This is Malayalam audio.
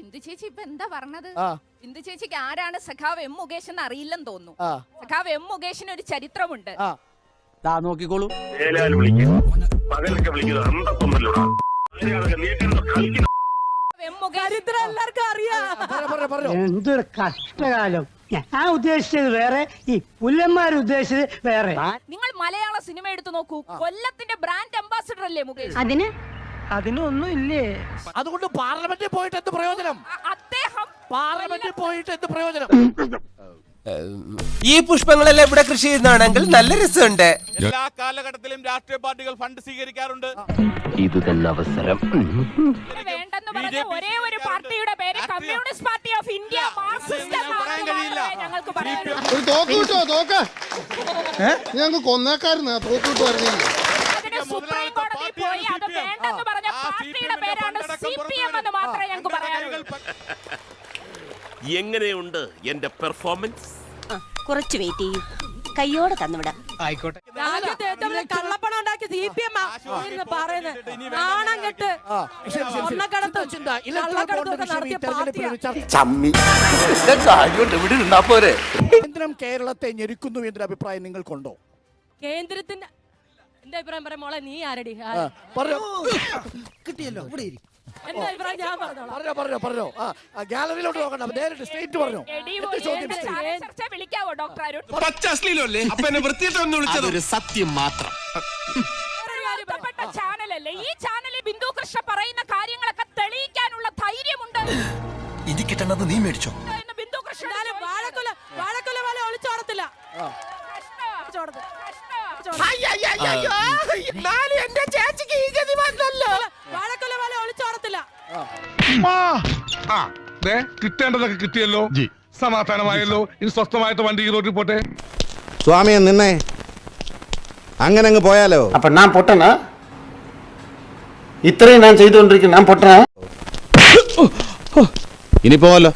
ബിന്ദു ചേച്ചി ഇപ്പൊ എന്താ പറഞ്ഞത്? ആ. ബിന്ദു ചേച്ചിക്ക് ആരാണ് സഖാവ് എം മുകേഷ് എന്ന് അറിയില്ലെന്ന് തോന്നുന്നു. ആ. സഖാവ് എം മുകേഷിന് ഒരു ചരിത്രമുണ്ട്. ആ. ദാ നോക്കിക്കോളൂ. ഏലാൽ വിളിക്കും. പകലൊക്കെ വിളിക്കുന്നത് അന്തപ്പൊന്നല്ലോടാ കളിക്കുന്ന എം മുകേഷ്. എല്ലാവർക്കും അറിയാം. പറഞ്ഞോ പറഞ്ഞോ പറഞ്ഞോ. എന്തൊരു കഷ്ടകാലം. ഞാൻ ഉദ്ദേശിച്ചത് വേറെ ഈ പുല്ലന്മാർ ഉദ്ദേശിച്ചത് വേറെ. നിങ്ങൾ മലയാള സിനിമ എടുത്തു നോക്കൂ. കൊല്ലത്തിന്റെ ബ്രാൻഡ് അംബാസിഡർ അല്ലേ മുകേഷ്? അതിന് അതിനൊന്നും ഇല്ലേ അതുകൊണ്ട് പാർലമെന്റിൽ പോയിട്ട് എന്ത് പ്രയോജനം? അദ്ദേഹം പാർലമെന്റിൽ പോയിട്ട് എന്ത് പ്രയോജനം? ഈ പുഷ്പങ്ങളെല്ലാം ഇവിടെ കൃഷി ചെയ്യുന്നതാണെങ്കിൽ നല്ല രസമുണ്ട്. എല്ലാ കാലഘട്ടത്തിലും രാഷ്ട്രീയ പാർട്ടികൾ ഫണ്ട് സ്വീകരിക്കാറുണ്ട്. ഇത് തന്നെ അവസരം. വേണ്ടെന്ന് പറഞ്ഞ ഒരേ ഒരു പാർട്ടിയുടെ പേര് Communist Party of India Marxist ഞങ്ങൾക്ക് പറയാനുള്ളൂ ഞങ്ങൾക്ക് കൊന്നേക്കാരുന്ന തോക്കൂട്ട് കിട്ടുമായിരുന്നെങ്കിൽ വേണ്ടെന്ന് പറഞ്ഞ പാർട്ടിയുടെ പേരാണ് സി പി എം എന്ന് മാത്രമേ ഞങ്ങൾക്ക് പറയാനുള്ളൂ. എങ്ങനെയുണ്ട് എന്റെ പെർഫോമൻസ്? കുറച്ച് വെയിറ്റ് ചെയ്യും. കയ്യോടെ തന്നുവിടാം. രാജ്യത്ത് ഏറ്റവും വലിയ കള്ളപ്പണം ഉണ്ടാക്കി സി പി എം പറയുന്നത് നാണം കെട്ട് സ്വർണക്കടത്തും നടത്തിയ കേരളത്തെ ഞെരുക്കുന്നു എന്നൊരു അഭിപ്രായം നിങ്ങൾക്കുണ്ടോ? കേന്ദ്രത്തിന്റെ എന്റെ അഭിപ്രായം പറയാം മോളെ നീ ആരടി? ആ, ആ, പറഞ്ഞോ. എന്റെ അഭിപ്രായം ഞാൻ പറഞ്ഞോളാം. പറഞ്ഞോ പറഞ്ഞോ പറഞ്ഞോ. ആ ഗാലറിയിലോട്ട് നോക്കണ്ട നേരിട്ട് സ്റ്റേറ്റ് പറഞ്ഞോ. വിളിക്കാവോ ഡോക്ടർ അരുൺ പച്ച അശ്ലീലല്ലേ അപ്പൊ എന്നെ വൃത്തിയിട്ടൊന്ന് വിളിച്ചത്. അതൊരു സത്യം മാത്രം. ഒരു ചാനലല്ലേ? ഈ ചാനലിൽ ബിന്ദു കൃഷ്ണ പറയുന്ന കാര്യങ്ങളൊക്കെ തെളിയിക്കാനുള്ള ധൈര്യമുണ്ട്. ഇത് കിട്ടണത് നീ മേടിച്ചോ. എന്ന് ബിന്ദു കൃഷ്ണ വാഴക്കുല വാഴക്കുല പോലെ ഒളിച്ചോടത്തില്ല. ആ. ഒളിച്ചോടത്ത്. എന്റെ ചേച്ചിക്ക് ഈ ഗതി വന്നല്ലോ. വാഴക്കുല പോലെ ഒളിച്ചോടത്തില്ല. കിട്ടേണ്ടതൊക്കെ കിട്ടിയല്ലോ. സമാധാനമായല്ലോ. ഇനി സ്വസ്ഥമായിട്ട് വണ്ടി ഈ റോഡിൽ പോട്ടെ. സ്വാമിയെ നിന്നെ. അങ്ങനെ അങ്ങ് പോയാലോ? അപ്പൊ ഞാൻ പൊട്ടനാ? ഇത്രയും ഞാൻ ചെയ്തുകൊണ്ടിരിക്കുന്നു ഞാൻ പൊട്ടനാ? ഇനി പോവല്ലോ